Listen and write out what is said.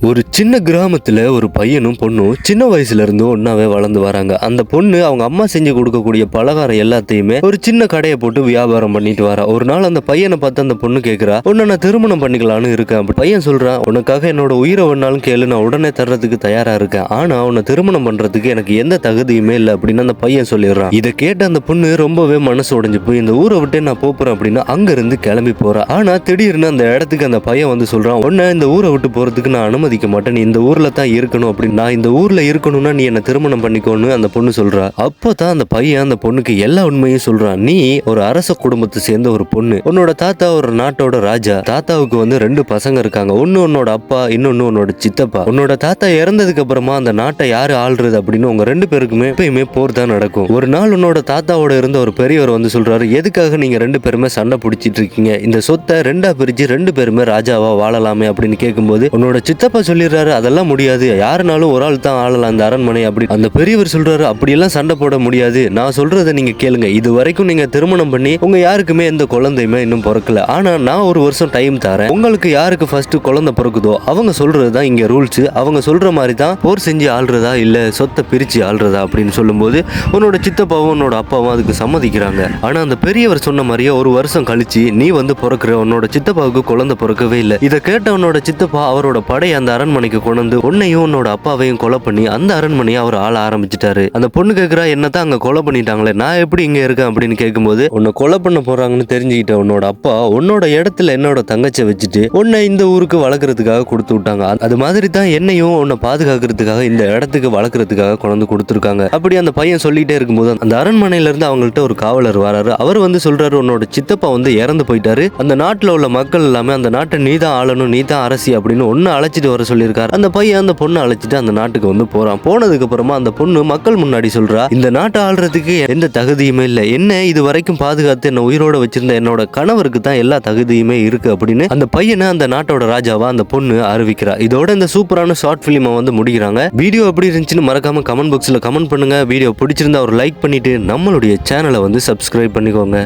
ஒரு சின்ன கிராமத்தில் ஒரு பையனும் பொண்ணும் சின்ன வயசுல இருந்து ஒன்னாவே வளர்ந்து வராங்க. அந்த பொண்ணு அவங்க அம்மா செஞ்சு கொடுக்கக்கூடிய பலகாரம் எல்லாத்தையுமே ஒரு சின்ன கடையை போட்டு வியாபாரம் பண்ணிட்டு வரா. ஒரு நாள் அந்த பையனை பார்த்து அந்த பொண்ணு கேட்குறா உன்னை நான் திருமணம் பண்ணிக்கலான்னு இருக்கேன். அப்படி பையன் சொல்றான் உனக்காக என்னோட உயிரை ஒன்றாலும் கேளு நான் உடனே தர்றதுக்கு தயாரா இருக்கேன். ஆனா உன்னை திருமணம் பண்றதுக்கு எனக்கு எந்த தகுதியுமே இல்லை. அப்படின்னு அந்த பையன் சொல்லிடுறான். இதை கேட்ட அந்த பொண்ணு ரொம்பவே மனசு உடைஞ்சு போய் இந்த ஊரை விட்டு நான் போறேன் அப்படின்னா அங்க இருந்து கிளம்பி போறா. ஆனா திடீர்னு அந்த இடத்துக்கு அந்த பையன் வந்து சொல்றான் உன்னை இந்த ஊரை விட்டு போறதுக்கு நான் அனுமதிக்க மாட்டேன். நீ இந்த ஊர்ல தான் இருக்கணும் அப்படின்னு. நான் இந்த ஊர்ல இருக்கணும்னா நீ என்ன திருமணம் பண்ணிக்கோன்னு அந்த பொண்ணு சொல்றா. அப்பதான் அந்த பையன் அந்த பொண்ணுக்கு எல்லா உண்மையும் சொல்றான் நீ ஒரு அரச குடும்பத்தை சேர்ந்த ஒரு பொண்ணு. உன்னோட தாத்தா ஒரு நாட்டோட ராஜா. தாத்தாவுக்கு வந்து ரெண்டு பசங்க இருக்காங்க. ஒன்னு உன்னோட அப்பா இன்னொன்னு உன்னோட சித்தப்பா. உன்னோட தாத்தா இறந்ததுக்கு அப்புறமா அந்த நாட்டை யாரு ஆள்றது அப்படின்னு உங்க ரெண்டு பேருக்குமே எப்பயுமே போர் தான் நடக்கும். ஒரு நாள் உன்னோட தாத்தாவோட இருந்த ஒரு பெரியவர் வந்து சொல்றாரு எதுக்காக நீங்க ரெண்டு பேருமே சண்டை பிடிச்சிட்டு இருக்கீங்க? இந்த சொத்தை ரெண்டா பிரிச்சு ரெண்டு பேருமே ராஜாவா வாழலாமே? அப்படின்னு கேட்கும்போது உன்னோட சித்தப்பா சொல்லிடுறாரு அதெல்லாம் முடியாது. யாருனாலும் ஒரு ஆள் தான் ஆளலாம் அந்த அரண்மனை. அப்படி அந்த பெரியவர் சொல்றாரு அப்படியெல்லாம் சண்டை போட முடியாது. நான் சொல்றதை நீங்க கேளுங்க. இது வரைக்கும் நீங்க திருமணம் பண்ணி உங்க யாருக்குமே எந்த குழந்தையுமே இன்னும் பிறக்கல. ஆனா நான் ஒரு வருஷம் டைம் தரேன். உங்களுக்கு யாருக்கு ஃபர்ஸ்ட் குழந்தை பிறக்குதோ அவங்க சொல்றது தான் இங்க ரூல்ஸ் அவங்க சொல்ற மாதிரி தான் போர் செஞ்சு ஆள்றதா இல்ல சொத்தை பிரிச்சு ஆள்றதா அப்படின்னு சொல்லும்போது உன்னோட சித்தப்பாவும் உன்னோட அப்பாவும் அதுக்கு சம்மதிக்கிறாங்க. ஆனா அந்த பெரியவர் சொன்ன மாதிரியே ஒரு வருஷம் கழிச்சு நீ வந்து பிறக்குற உன்னோட சித்தப்பாவுக்கு குழந்தை பிறக்கவே இல்லை. இதை கேட்ட உன்னோட சித்தப்பா அவரோட படை அந்த அந்த அரண்மனைக்கு கொண்டு வந்து உன்னையும் உன்னோட அப்பாவையும் கொலை பண்ணி அந்த அரண்மனையை அவர் ஆள ஆரம்பிச்சிட்டாரு. அந்த பொண்ணு கேக்குறா என்னத்தான் அங்க கொலை பண்ணிட்டாங்களே? நான் எப்படி இங்க இருக்கேன்? அப்படின்னு கேட்கும்போது உன்னை கொலை பண்ண போறாங்கன்னு தெரிஞ்சுக்கிட்ட உன்னோட அப்பா உன்னோட இடத்துல என்னோட தங்கச்சை வச்சுட்டு உன்னை இந்த ஊருக்கு வளர்க்கறதுக்காக கொடுத்து விட்டாங்க. அது- மாதிரி தான் என்னையும் உன்னை பாதுகாக்கிறதுக்காக இந்த இடத்துக்கு வளர்க்கறதுக்காக கொண்டு கொடுத்துருக்காங்க. அப்படி அந்த பையன் சொல்லிட்டே இருக்கும்போது அந்த அரண்மனையில இருந்து அவங்கள்ட்ட ஒரு காவலர் வராரு. அவர் வந்து சொல்றாரு உன்னோட சித்தப்பா வந்து இறந்து போயிட்டாரு. அந்த நாட்டுல உள்ள மக்கள் எல்லாமே அந்த நாட்டை நீ தான் ஆளணும் நீ தான் அரசி அப்படின்னு ஒன்னு அழைச்சிட்டு வர சொல்லியிருக்காரு. அந்த பையன் அந்த பொண்ணை அழைச்சிட்டு அந்த நாட்டுக்கு வந்து போறான். போனதுக்கு அப்புறமா அந்த பொண்ணு மக்கள் முன்னாடி சொல்றா இந்த நாட்டை ஆள்றதுக்கு எந்த தகுதியுமே இல்லை. என்ன இது வரைக்கும் பாதுகாத்து என்ன உயிரோட வச்சிருந்த என்னோட கணவருக்கு தான் எல்லா தகுதியுமே இருக்கு அப்படின்னு அந்த பையனை அந்த நாட்டோட ராஜாவா அந்த பொண்ணு அறிவிக்கிறா. இதோட இந்த சூப்பரான ஷார்ட் பிலிமை வந்து முடிக்கிறாங்க. வீடியோ எப்படி இருந்துச்சுன்னு மறக்காம கமெண்ட் பாக்ஸ்ல கமெண்ட் பண்ணுங்க. வீடியோ பிடிச்சிருந்தா ஒரு லைக் பண்ணிட்டு நம்மளுடைய சேனலை வந்து சப்ஸ்கிரைப் பண்ணிக்கோங்க.